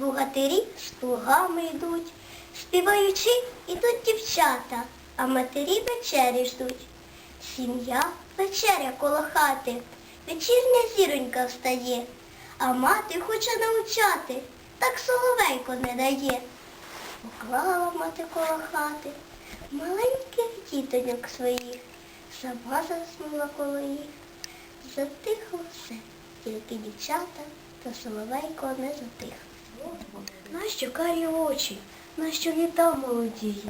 Богатирі з плугами йдуть, співаючи, ідуть дівчата, а матері вечері ждуть. Сім'я вечеря коло хати, вечірня зіронька встає, а мати хоче навчати, так соловейко не дає. Поклала мати коло хати маленьких дітоньок своїх, сама заснула коло їх. Затихло все, тільки дівчата та соловейко не затих. Нащо карі очі, нащо літа молодії,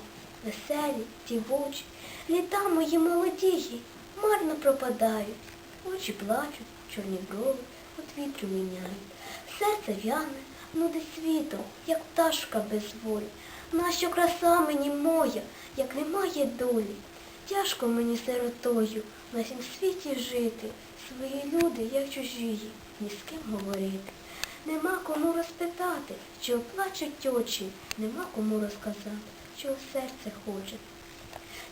веселі, дівочі, літа мої молодії, марно пропадають, очі плачуть, чорні брови от вітру міняють. Серце в'яне, нудить світом, як пташка без волі. Нащо краса мені моя, як немає долі? Тяжко мені сиротою на цім світі жити, свої люди, як чужії, ні з ким говорити. Нема кому розпитати, чого плачуть очі, нема кому розказати, чого серце хоче.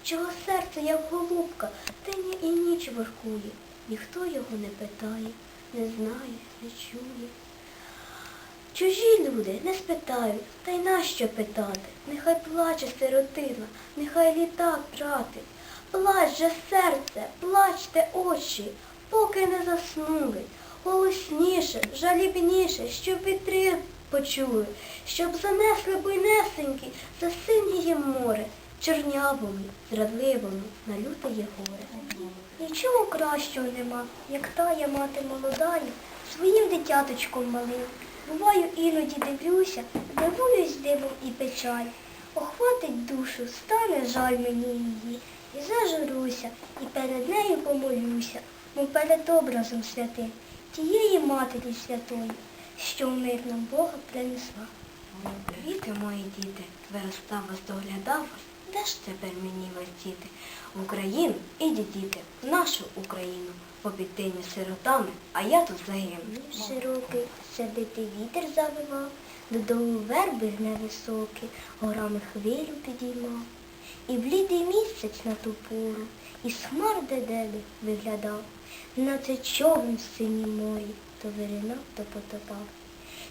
Чого серце, як голубка, день і ніч воркує, ніхто його не питає, не знає, не чує. Чужі люди не спитають, та й нащо питати? Нехай плаче сиротина, нехай літа тратить. Плач же серце, плачте очі, поки не заснули. Голосніше, жалібніше, щоб вітри почули, щоб занесли буйнесенькі за синє море, чорнявому, зрадливому, на лютеє горе. Нічого кращого нема, як тая мати молодая, своїм дитяточком малим. Буваю, іноді дивлюся, дивуюсь дивом і печаль. Охватить душу, стане жаль мені її, і зажуруся, і перед нею помолюся, мов перед образом святим, тієї матері святої, що в мир нам Бога принесла. Віки мої діти, виростав вас, доглядав вас, де ж тепер мені вас діти? В Україну, ідіть діти, в нашу Україну, попід тими сиротами, а я тут загину. Широкий, сердитий вітер завивав, додолу верби невисокі, горами хвилю підіймав. І блідий місяць на ту пору, із хмар дедели виглядав, наче човен в сині морі, то виринав, то потопав.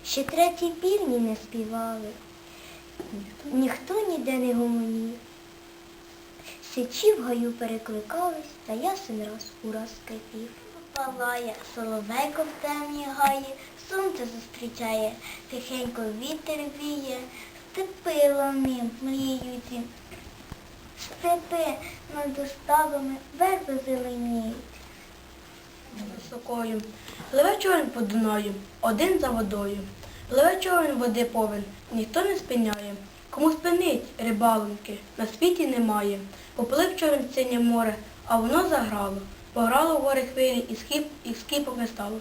Ще треті півні не співали, ніхто ніде не гомонів. Сичі в гаю перекликались, та ясен раз ураз скрипів. Палає, соловейко в темній гаї, сонце зустрічає, тихенько вітер віє, степи лани мріють. Степи над доставами верби зеленіють. Високою, пливе човен по Дунаю, один за водою. Пливе човен води повен, ніхто не спиняє. Кому спинить рибалоньки, на світі немає. Поплив човен синє море, а воно заграло. Пограло в гори хвилі і скіп, і скіпок не стало.